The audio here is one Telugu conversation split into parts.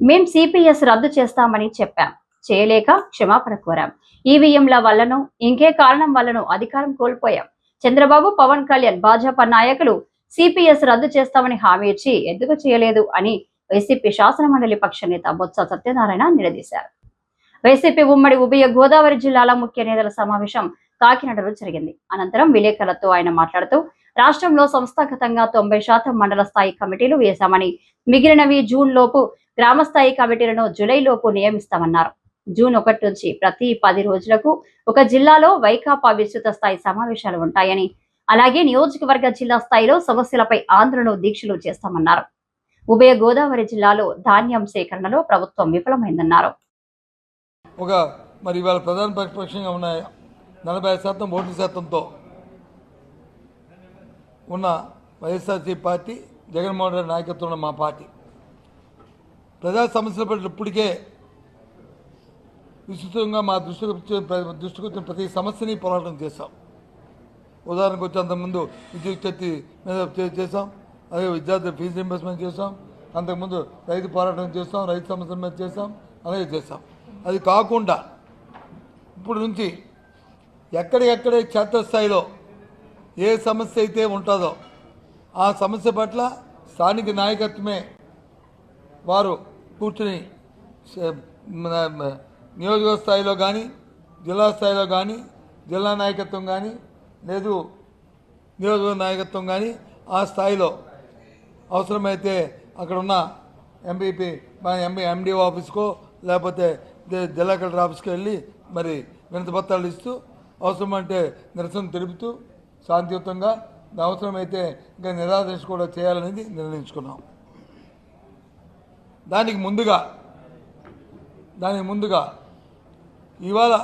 మేం సిపిఎస్ రద్దు చేస్తామని చెప్పాం. చేయలేక క్షమాపణ కోరాం ఈవీఎంల వల్లనూ ఇంకే కారణం వల్లనూ అధికారం కోల్పోయాం. చంద్రబాబు పవన్ కళ్యాణ్ భాజపా నాయకులు సిపిఎస్ రద్దు చేస్తామని హామీ ఇచ్చి ఎందుకు చేయలేదు అని వైసీపీ శాసనమండలి పక్ష నేత బొత్స సత్యనారాయణ నిలదీశారు. వైసీపీ ఉమ్మడి ఉభయ గోదావరి జిల్లాల ముఖ్య నేతల సమావేశం కాకినాడలో జరిగింది. అనంతరం విలేకరులతో ఆయన మాట్లాడుతూ రాష్ట్రంలో సంస్థాగతంగా తొంభై శాతం మండల స్థాయి కమిటీలు వేశామని మిగిలినవి జూన్ లోపు గ్రామస్థాయి కమిటీలను జులైలోపు నియమిస్తామన్నారు. జూన్ ఒకటి నుంచి ప్రతి పది రోజులకు ఒక జిల్లాలో వైకాపా విస్తృత స్థాయి సమావేశాలు ఉంటాయని అలాగే నియోజకవర్గ జిల్లా స్థాయిలో సమస్యలపై ఆందోళన దీక్షలు చేస్తామన్నారు. ఉభయ గోదావరి జిల్లాలో ధాన్యం సేకరణలో ప్రభుత్వం విఫలమైందన్నారు. ఒక మరి ఇవాళ ప్రధాన ప్రతిపక్షంగా ఉన్న నలభై శాతం ఓట్ల శాతంతో ఉన్న వైఎస్ఆర్సీ పార్టీ జగన్మోహన్ రెడ్డి నాయకత్వంలో మా పార్టీ. ప్రజా సమస్యల పట్ల ఇప్పటికే విస్తృతంగా మా దృష్టికి వచ్చే దృష్టికి వచ్చిన ప్రతి సమస్యని పోరాటం చేశాం. ఉదాహరణకు వచ్చి అంతకుముందు విద్యుత్ శక్తి మీద చేశాం. అలాగే విద్యార్థుల ఫీజు రింబర్స్మెంట్ చేశాం. అంతకుముందు రైతు పోరాటం చేస్తాం రైతు సమస్యల మీద చేస్తాం అలాగే చేస్తాం అది కాకుండా ఇప్పుడు నుంచి ఎక్కడికెక్కడే క్షేత్రస్థాయిలో ఏ సమస్య అయితే ఉంటుందో ఆ సమస్య పట్ల స్థానిక నాయకత్వమే వారు కూర్చుని నియోజకవర్గ స్థాయిలో కానీ జిల్లా స్థాయిలో కానీ జిల్లా నాయకత్వం కానీ లేదు నియోజకవర్గ నాయకత్వం కానీ ఆ స్థాయిలో అవసరమైతే అక్కడ ఉన్న ఎంపీపీ ఎంపీ ఎండిఓ ఆఫీస్కో లేకపోతే జిల్లా కలెక్టర్ ఆఫీస్కి వెళ్ళి మరి వినతిపత్రాలు ఇస్తూ అవసరమంటే నిరసన తెలుపుతూ శాంతియుతంగా అవసరమైతే ఇంకా నిరాదేశ కూడా చేయాలనేది నిర్ణయించుకున్నాం. దానికి ముందుగా దానికి ముందుగా ఇవాళ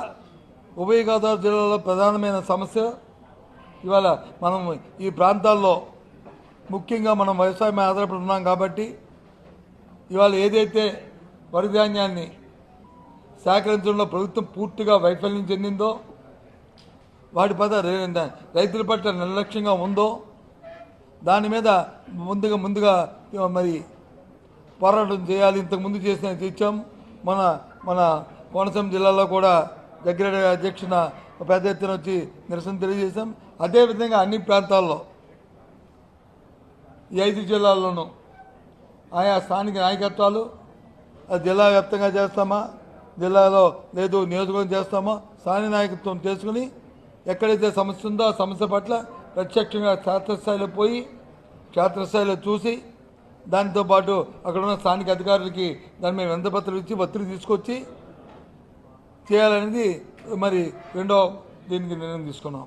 ఉభయ గోదావరి జిల్లాలో ప్రధానమైన సమస్య ఇవాళ మనం ఈ ప్రాంతాల్లో ముఖ్యంగా మనం వ్యవసాయం ఆధారపడి ఉన్నాం కాబట్టి ఇవాళ ఏదైతే వరి ధాన్యాన్ని సేకరించడంలో ప్రభుత్వం పూర్తిగా వైఫల్యం చెందిందో వాటి పట్ల రైతుల పట్ల నిర్లక్ష్యంగా ఉందో దాని మీద ముందుగా ముందుగా మరి పోరాటం చేయాలి. ఇంతకుముందు చేసిన తెచ్చాం మన మన కోనసీమ జిల్లాలో కూడా దగ్గర అధ్యక్షున పెద్ద ఎత్తున వచ్చి నిరసన తెలియజేశాం. అదేవిధంగా అన్ని ప్రాంతాల్లో ఈ ఐదు జిల్లాల్లోనూ ఆయా స్థానిక నాయకత్వాలు జిల్లా వ్యాప్తంగా చేస్తామా? జిల్లాలో లేదు నియోజకవర్గం చేస్తామా? స్థానిక నాయకత్వం చేసుకుని ఎక్కడైతే సమస్య ఉందో ఆ సమస్య పట్ల ప్రత్యక్షంగా క్షేత్రస్థాయిలో పోయి క్షేత్రస్థాయిలో చూసి దానితో పాటు అక్కడ ఉన్న స్థానిక అధికారులకి దాన్ని మేము ఎంత వెందపత్రం ఇచ్చి పత్రిక తీసుకొచ్చి చేయాలనేది మరి రెండో దీనికి నిర్ణయం తీసుకున్నాం.